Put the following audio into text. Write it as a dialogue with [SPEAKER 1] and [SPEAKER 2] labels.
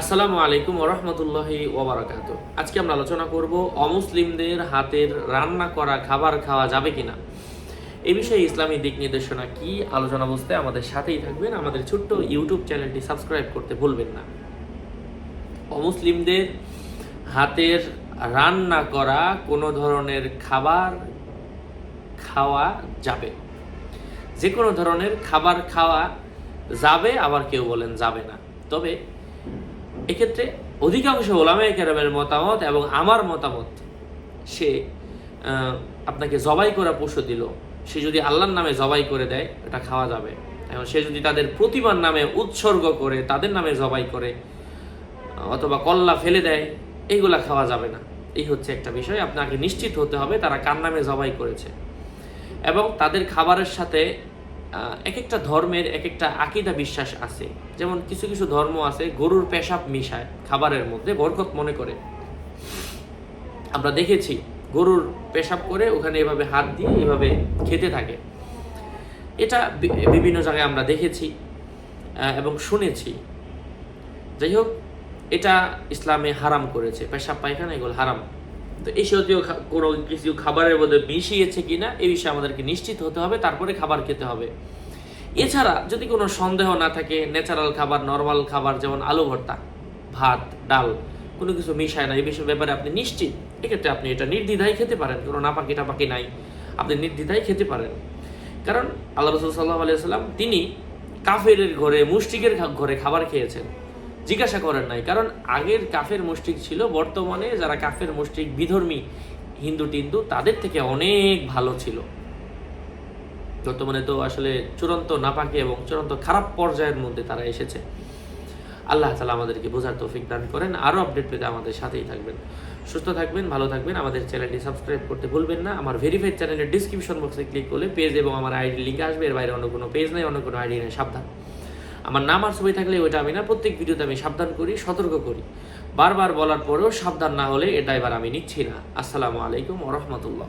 [SPEAKER 1] আসসালামু আলাইকুম ওরহমতুল্লাহি ওবরাকাত। আজকে আমরা আলোচনা করব অমুসলিমদের হাতের রান্না করা খাবার খাওয়া যাবে কিনা। এ বিষয়ে ইসলামী দিক নির্দেশনা কি, আলোচনা বুঝতে আমাদের সাথেই থাকবেন। আমাদের ছোট্ট ইউটিউব চ্যানেলটি সাবস্ক্রাইব করতে ভুলবেন না। অমুসলিমদের হাতের রান্না করা কোনো ধরনের খাবার খাওয়া যাবে। যে কোনো ধরনের খাবার খাওয়া যাবে, আবার কেউ বলেন যাবে না। তবে এক্ষেত্রে অধিকাংশ ওলামায় কেরামের মতামত এবং আমার মতামত, সে আপনাকে জবাই করা পশু দিল। সে যদি আল্লাহর নামে জবাই করে দেয়, এটা খাওয়া যাবে। এবং সে যদি তাদের প্রতিমার নামে উৎসর্গ করে, তাদের নামে জবাই করে, অথবা কল্লা ফেলে দেয় এইগুলা খাওয়া যাবে না। এই হচ্ছে একটা বিষয়। আপনাকে নিশ্চিত হতে হবে তারা কার নামে জবাই করেছে। এবং তাদের খাবারের সাথে এক একটা ধর্মের এক একটা আকিদা বিশ্বাস আছে। যেমন কিছু কিছু ধর্ম আছে, গরুর পেশাব মিশায়, খাবারের মধ্যে বরকত মনে করে। আমরা দেখেছি, গরুর পেশাব করে ওখানে এভাবে হাত দিয়ে এভাবে খেতে থাকে। এটা বিভিন্ন জায়গায় আমরা দেখেছি এবং শুনেছি। যাই হোক, এটা ইসলামে হারাম করেছে, পেশাব পায়খানা এগুলো হারাম। তো এই জাতীয় কোনো কিছু খাবারের মধ্যে মিশিয়েছে কিনা এই বিষয়ে আমাদেরকে নিশ্চিত হতে হবে, তারপরে খাবার খেতে হবে। এছাড়া যদি কোনো সন্দেহ না থাকে ন্যাচারাল খাবার নর্মাল খাবার, যেমন আলু ভর্তা, ভাত, ডাল, কোনো কিছু মিশায় না এই বিষয়ের ব্যাপারে আপনি নিশ্চিত, এক্ষেত্রে আপনি এটা নির্দ্বিধায় খেতে পারেন, কোনো নাপাকি টাপাকি নাই, আপনি নির্দ্বিধায় খেতে পারেন। কারণ আল্লাহ রসুল সাল্লাহ আলিয়া সাল্লাম তিনি কাফের ঘরে মুষ্টিকের ঘরে খাবার খেয়েছেন। জিজ্ঞাসা করেন নাই। কারণ আগের কাফের মুষ্টিক ছিল, বর্তমানে যারা কাফের মুষ্টিক বিধর্মী, হিন্দু টিন্দু, তাদের থেকে অনেক ভালো ছিল। বর্তমানে তো আসলে চূড়ান্ত নাপাকি এবং চূড়ান্ত খারাপ পর্যায়ের মধ্যে তারা এসেছে। আল্লাহ তালা আমাদেরকে বোঝার তৌফিক দান করেন। আরও আপডেট পেতে আমাদের সাথেই থাকবেন। সুস্থ থাকবেন, ভালো থাকবেন। আমাদের চ্যানেলটি সাবস্ক্রাইব করতে ভুলবেন না। আমার ভেরিফাইড চ্যানেলের ডিসক্রিপশন বক্সে ক্লিক করলে পেজ এবং আমার আইডি লিঙ্ক আসবে। এর বাইরে অন্য কোনো পেজ নেই, অন্য কোনো আইডি নেই, সাবধান। আমার নাম আর ছবি থাকলে ওইটা আমি না, প্রত্যেক ভিডিওতে আমি সাবধান করি, সতর্ক করি। বারবার বলার পরেও সাবধান না হলে এটা এবার আমি নিচ্ছি না। আসসালামু আলাইকুম ওরহমতুল্লাহ